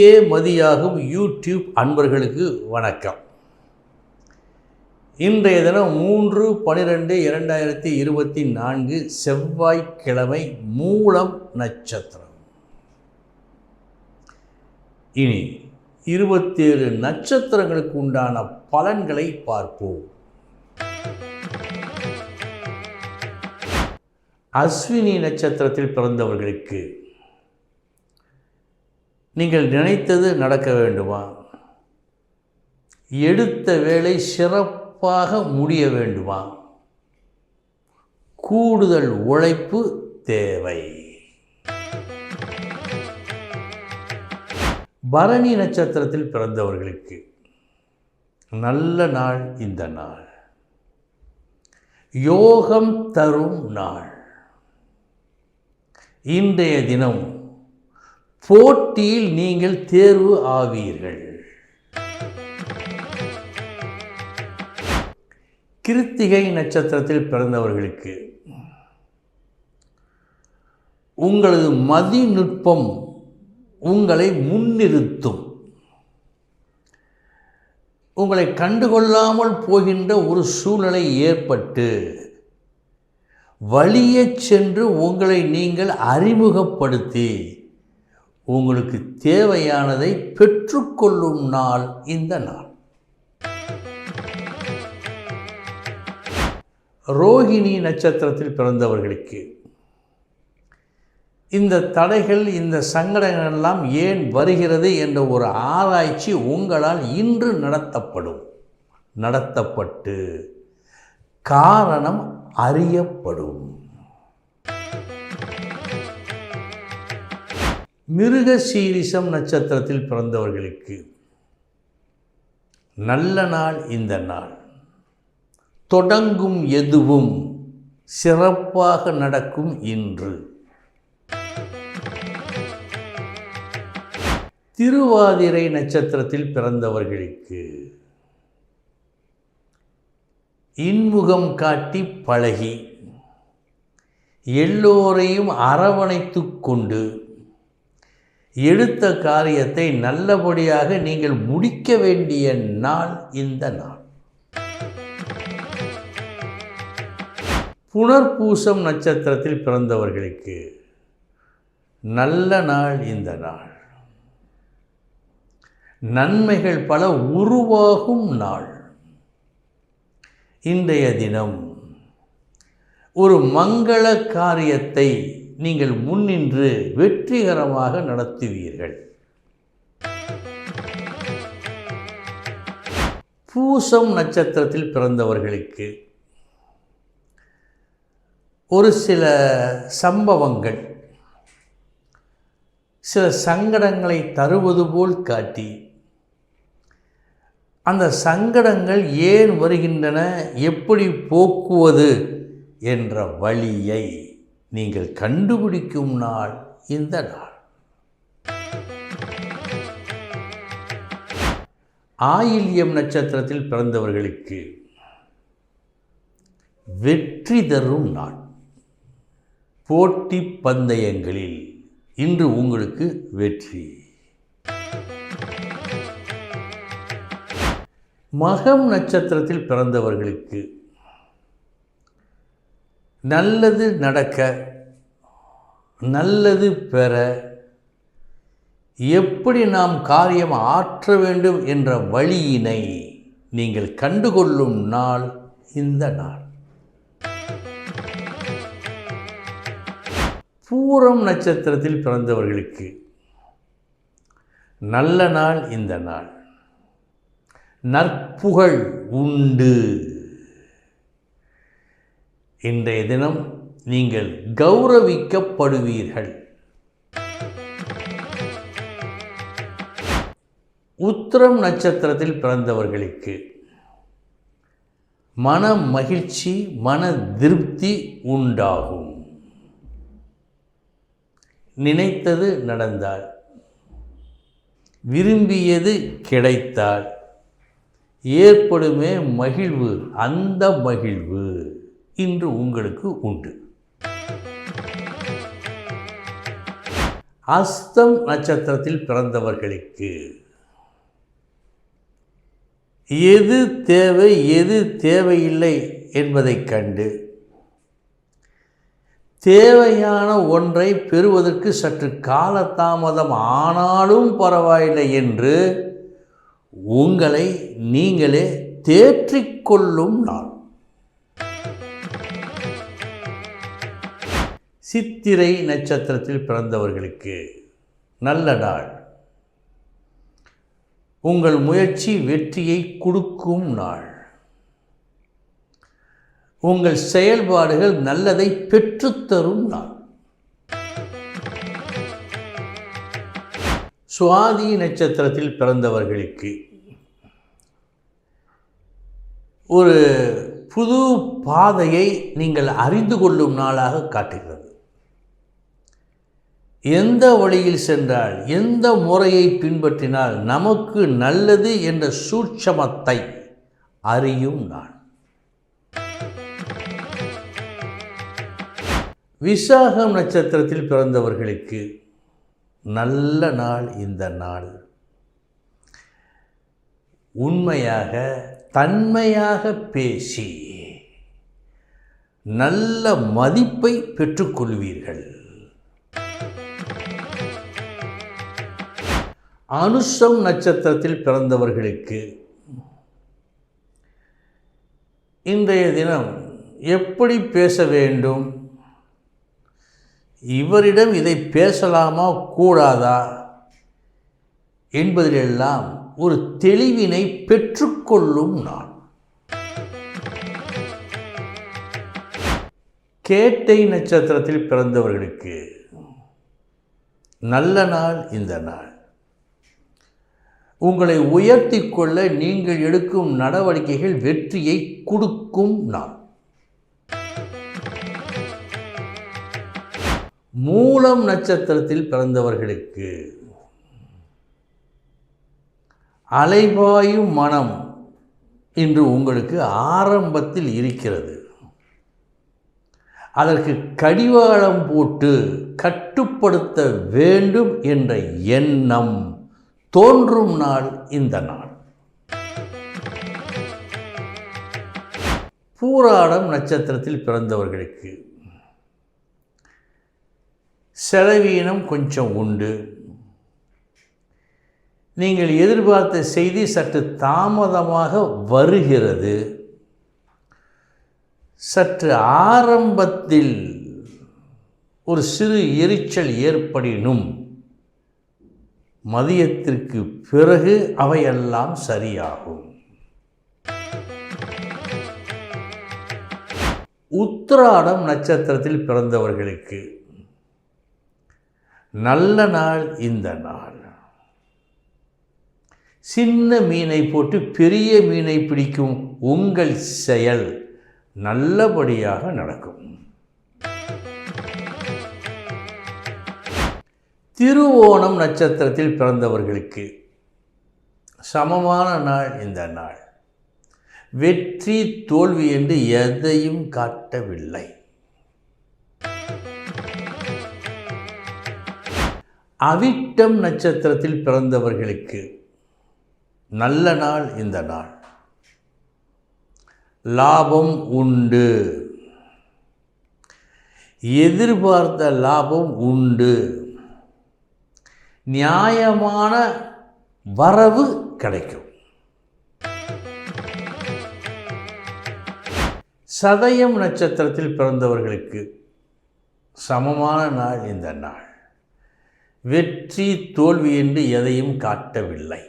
இங்கே மதியாகும் யூடியூப் அன்பர்களுக்கு வணக்கம். இன்றைய தினம் மூன்று பனிரெண்டு இரண்டாயிரத்தி இருபத்தி நான்கு செவ்வாய்க்கிழமை மூலம் நட்சத்திரம். இனி இருபத்தேழு நட்சத்திரங்களுக்கு உண்டான பலன்களை பார்ப்போம். அஸ்வினி நட்சத்திரத்தில் பிறந்தவர்களுக்கு நீங்கள் நினைத்தது நடக்க வேண்டுமா? எடுத்த வேலை சிறப்பாக முடிய வேண்டுமா? கூடுதல் உழைப்பு தேவை. பரணி நட்சத்திரத்தில் பிறந்தவர்களுக்கு நல்ல நாள் இந்த நாள். யோகம் தரும் நாள். இன்றைய தினம் போட்டியில் நீங்கள் தேர்வு ஆவீர்கள். கிருத்திகை நட்சத்திரத்தில் பிறந்தவர்களுக்கு உங்களது மதிநுட்பம் உங்களை முன்னிறுத்தும். உங்களை கண்டுகொள்ளாமல் போகின்ற ஒரு சூழ்நிலை ஏற்பட்டு வழியே சென்று உங்களை நீங்கள் அறிமுகப்படுத்தி உங்களுக்கு தேவையானதை பெற்றுக்கொள்ளும் நாள் இந்த நாள். ரோஹிணி நட்சத்திரத்தில் பிறந்தவர்களுக்கு இந்த தடைகள் இந்த சங்கடங்கள் எல்லாம் ஏன் வருகிறது என்ற ஒரு ஆராய்ச்சி உங்களால் இன்று நடத்தப்படும். நடத்தப்பட்டு காரணம் அறியப்படும். மிருக சீரிசம் நட்சத்திரத்தில் பிறந்தவர்களுக்கு நல்ல நாள் இந்த நாள். தொடங்கும் எதுவும் சிறப்பாக நடக்கும் இன்று. திருவாதிரை நட்சத்திரத்தில் பிறந்தவர்களுக்கு இன்முகம் காட்டி பழகி எல்லோரையும் அரவணைத்து கொண்டு எடுத்த காரியத்தை நல்லபடியாக நீங்கள் முடிக்க வேண்டிய நாள் இந்த நாள். புனர்பூசம் நட்சத்திரத்தில் பிறந்தவர்களுக்கு நல்ல நாள் இந்த நாள். நன்மைகள் பல உருவாகும் நாள். இன்றைய தினம் ஒரு மங்கள காரியத்தை நீங்கள் முன்னின்று வெற்றிகரமாக நடத்துவீர்கள். பூசம் நட்சத்திரத்தில் பிறந்தவர்களுக்கு ஒரு சில சம்பவங்கள் சில சங்கடங்களை தருவது போல் காட்டி அந்த சங்கடங்கள் ஏன் வருகின்றன எப்படி போக்குவது என்ற வழியை நீங்கள் கண்டுபிடிக்கும் நாள் இந்த நாள். ஆயில்யம் நட்சத்திரத்தில் பிறந்தவர்களுக்கு வெற்றி தரும் நாள். போட்டி பந்தயங்களில் இன்று உங்களுக்கு வெற்றி. மகம் நட்சத்திரத்தில் பிறந்தவர்களுக்கு நல்லது நடக்க நல்லது பெற எப்படி நாம் காரியம் ஆற்ற வேண்டும் என்ற வழியினை நீங்கள் கண்டுகொள்ளும் நாள் இந்த நாள். பூரம் நட்சத்திரத்தில் பிறந்தவர்களுக்கு நல்ல நாள் இந்த நாள். நற்புகழ் உண்டு. இன்றைய தினம் நீங்கள் கௌரவிக்கப்படுவீர்கள். உத்திரம் நட்சத்திரத்தில் பிறந்தவர்களுக்கு மன மகிழ்ச்சி மன திருப்தி உண்டாகும். நினைத்தது நடந்தால் விரும்பியது கிடைத்தால் ஏற்படுமே மகிழ்வு அந்த மகிழ்வு. இன்று உங்களுக்கு உண்டு. அஸ்தம் நட்சத்திரத்தில் பிறந்தவர்களுக்கு எது தேவை எது தேவையில்லை என்பதைக் கண்டு தேவையான ஒன்றை பெறுவதற்கு சற்று காலதாமதம் ஆனாலும் பரவாயில்லை என்று உங்களை நீங்களே தேற்றிக்கொள்ளும் நாள். சித்திரை நட்சத்திரத்தில் பிறந்தவர்களுக்கு நல்ல நாள். உங்கள் முயற்சி வெற்றியை கொடுக்கும் நாள். உங்கள் செயல்பாடுகள் நல்லதை பெற்றுத்தரும் நாள். சுவாதி நட்சத்திரத்தில் பிறந்தவர்களுக்கு ஒரு புது பாதையை நீங்கள் அறிந்து கொள்ளும் நாளாக காட்டுகிறது. எந்த வழியில் சென்றால் எந்த முறையை பின்பற்றினால் நமக்கு நல்லது என்ற சூட்சமத்தை அறியும் நான். விசாகம் நட்சத்திரத்தில் பிறந்தவர்களுக்கு நல்ல நாள் இந்த நாள். உண்மையாக தன்மையாக பேசி நல்ல மதிப்பை பெற்றுக்கொள்வீர்கள். அனுஷம் நட்சத்திரத்தில் பிறந்தவர்களுக்கு இன்றைய தினம் எப்படி பேச வேண்டும்? இவரிடம் இதை பேசலாமா கூடாதா? என்பதிலெல்லாம் ஒரு தெளிவினை பெற்றுக்கொள்ளும் நான் கேட்டை நட்சத்திரத்தில் பிறந்தவர்களுக்கு நல்ல நாள் இந்த நாள். உங்களை உயர்த்தி கொள்ள நீங்கள் எடுக்கும் நடவடிக்கைகள் வெற்றியை கொடுக்கும் நாள். மூலம் நட்சத்திரத்தில் பிறந்தவர்களுக்கு அலைபாயும் மனம் இன்று உங்களுக்கு ஆரம்பத்தில் இருக்கிறது. அதற்கு கடிவாளம் போட்டு கட்டுப்படுத்த வேண்டும் என்ற எண்ணம். தோன்றும் நாள் இந்த நாள். பூராடம் நட்சத்திரத்தில் பிறந்தவர்களுக்கு செலவீனம் கொஞ்சம் உண்டு. நீங்கள் எதிர்பார்த்த செய்தி சற்று தாமதமாக வருகிறது. சற்று ஆரம்பத்தில் ஒரு சிறு எரிச்சல் ஏற்படினும் மதியத்திற்கு பிறகு அவையெல்லாம் சரியாகும். உத்திராடம் நட்சத்திரத்தில் பிறந்தவர்களுக்கு நல்ல நாள் இந்த நாள். சின்ன மீனை போட்டு பெரிய மீனை பிடிக்கும் உங்கள் செயல் நல்லபடியாக நடக்கும். திருவோணம் நட்சத்திரத்தில் பிறந்தவர்களுக்கு சமமான நாள் இந்த நாள். வெற்றி தோல்வி என்று எதையும் காட்டவில்லை. அவிட்டம் நட்சத்திரத்தில் பிறந்தவர்களுக்கு நல்ல நாள் இந்த நாள். லாபம் உண்டு. எதிர்பார்த்த லாபம் உண்டு. நியாயமான வரவு கிடைக்கும். சதயம் நட்சத்திரத்தில் பிறந்தவர்களுக்கு சமமான நாள் இந்த நாள். வெற்றி தோல்வி என்று எதையும் காட்டவில்லை.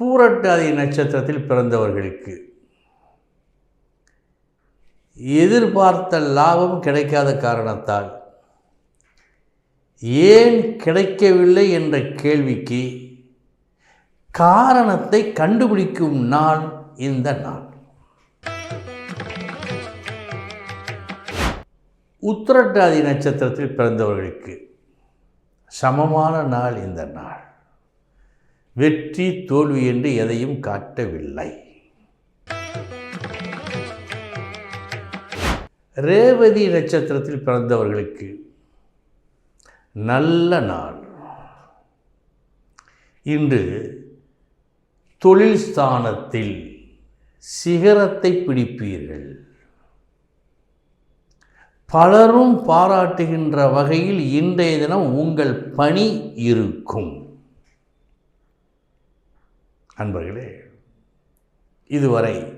பூரட்டாதி நட்சத்திரத்தில் பிறந்தவர்களுக்கு எதிர்பார்த்த லாபம் கிடைக்காத காரணத்தால். ஏன் கிடைக்கவில்லை என்ற கேள்விக்கு காரணத்தை கண்டுபிடிக்கும் நாள் இந்த நாள். உத்திரட்டாதி நட்சத்திரத்தில் பிறந்தவர்களுக்கு சமமான நாள் இந்த நாள். வெற்றி தோல்வி என்று எதையும் காட்டவில்லை. ரேவதி நட்சத்திரத்தில் பிறந்தவர்களுக்கு நல்ல நாள். இன்று தொழில் ஸ்தானத்தில் சிகரத்தை பிடிப்பீர்கள். பலரும் பாராட்டுகின்ற வகையில் இன்றைய தினம் உங்கள் பணி இருக்கும். அன்பர்களே இதுவரை